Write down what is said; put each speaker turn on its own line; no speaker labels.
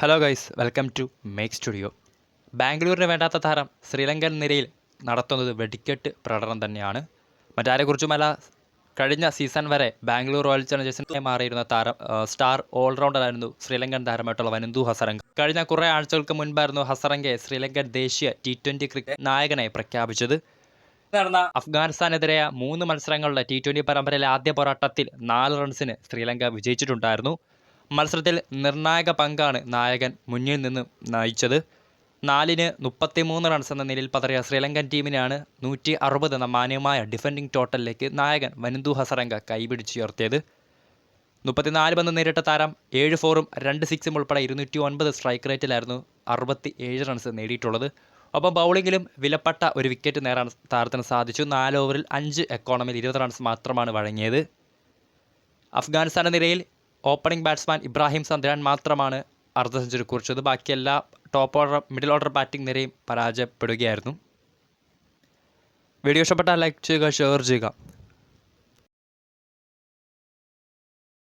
Hello guys welcome to make studio ബാംഗ്ലൂരിന് വേണ്ടാത്ത താരം ശ്രീലങ്കൻ നിരയിൽ നടത്തുന്നത് വെടിക്കെട്ട് പ്രകടനം തന്നെയാണ്. മറ്റാരെക്കുറിച്ചുമല്ല കഴിഞ്ഞ സീസൺ വരെ ബാംഗ്ലൂർ റോയൽ ചലഞ്ചേഴ്സിനെ മാറിയിരുന്ന താരം സ്റ്റാർ ഓൾറൗണ്ടറായിരുന്നു ശ്രീലങ്കൻ താരമായിട്ടുള്ള വനന്തു ഹസരംഗ. കഴിഞ്ഞ കുറേ ആഴ്ചകൾക്ക് മുൻപായിരുന്നു ഹസരംഗയെ ശ്രീലങ്കൻ ദേശീയ ടി ട്വന്റി ക്രിക്കറ്റ് നായകനായി പ്രഖ്യാപിച്ചത്. നടന്ന അഫ്ഗാനിസ്ഥാനെതിരായ മൂന്ന് മത്സരങ്ങളുടെ ടി ട്വന്റി പരമ്പരയിലെ ആദ്യ പോരാട്ടത്തിൽ നാല് റൺസിന് ശ്രീലങ്ക വിജയിച്ചിട്ടുണ്ടായിരുന്നു. മത്സരത്തിൽ നിർണായക പങ്കാണ് നായകൻ മുന്നിൽ നിന്ന് നയിച്ചത്. നാലിന് മുപ്പത്തിമൂന്ന് റൺസ് എന്ന നിലയിൽ പതറിയ ശ്രീലങ്കൻ ടീമിനാണ് നൂറ്റി അറുപത് എന്ന മാന്യമായ ഡിഫൻഡിംഗ് ടോട്ടലിലേക്ക് നായകൻ വനന്തു ഹസരംഗ കൈപിടിച്ചുയർത്തിയത്. മുപ്പത്തിനാല് പന്ത് നേരിട്ട താരം ഏഴ് ഫോറും രണ്ട് സിക്സും ഉൾപ്പെടെ ഇരുന്നൂറ്റി ഒൻപത് സ്ട്രൈക്ക് റേറ്റിലായിരുന്നു അറുപത്തി ഏഴ് റൺസ് നേടിയിട്ടുള്ളത്. ഒപ്പം ബൗളിങ്ങിലും വിലപ്പെട്ട ഒരു വിക്കറ്റ് നേടാൻ താരത്തിന് സാധിച്ചു. നാല് ഓവറിൽ അഞ്ച് എക്കോണമിയിൽ ഇരുപത് റൺസ് മാത്രമാണ് വഴങ്ങിയത്. അഫ്ഗാനിസ്ഥാന്റെ നിരയിൽ ഓപ്പണിംഗ് ബാറ്റ്സ്മാൻ ഇബ്രാഹിം സന്ദ്രാൻ മാത്രമാണ് അർദ്ധ സെഞ്ചുറി കുറിച്ചത്. ബാക്കി എല്ലാ top order middle order batting നിരയും പരാജയപ്പെടുകയായിരുന്നു. വീഡിയോ ഇഷ്ടപ്പെട്ടാൽ ലൈക്ക് ചെയ്യുക ഷെയർ ചെയ്യുക.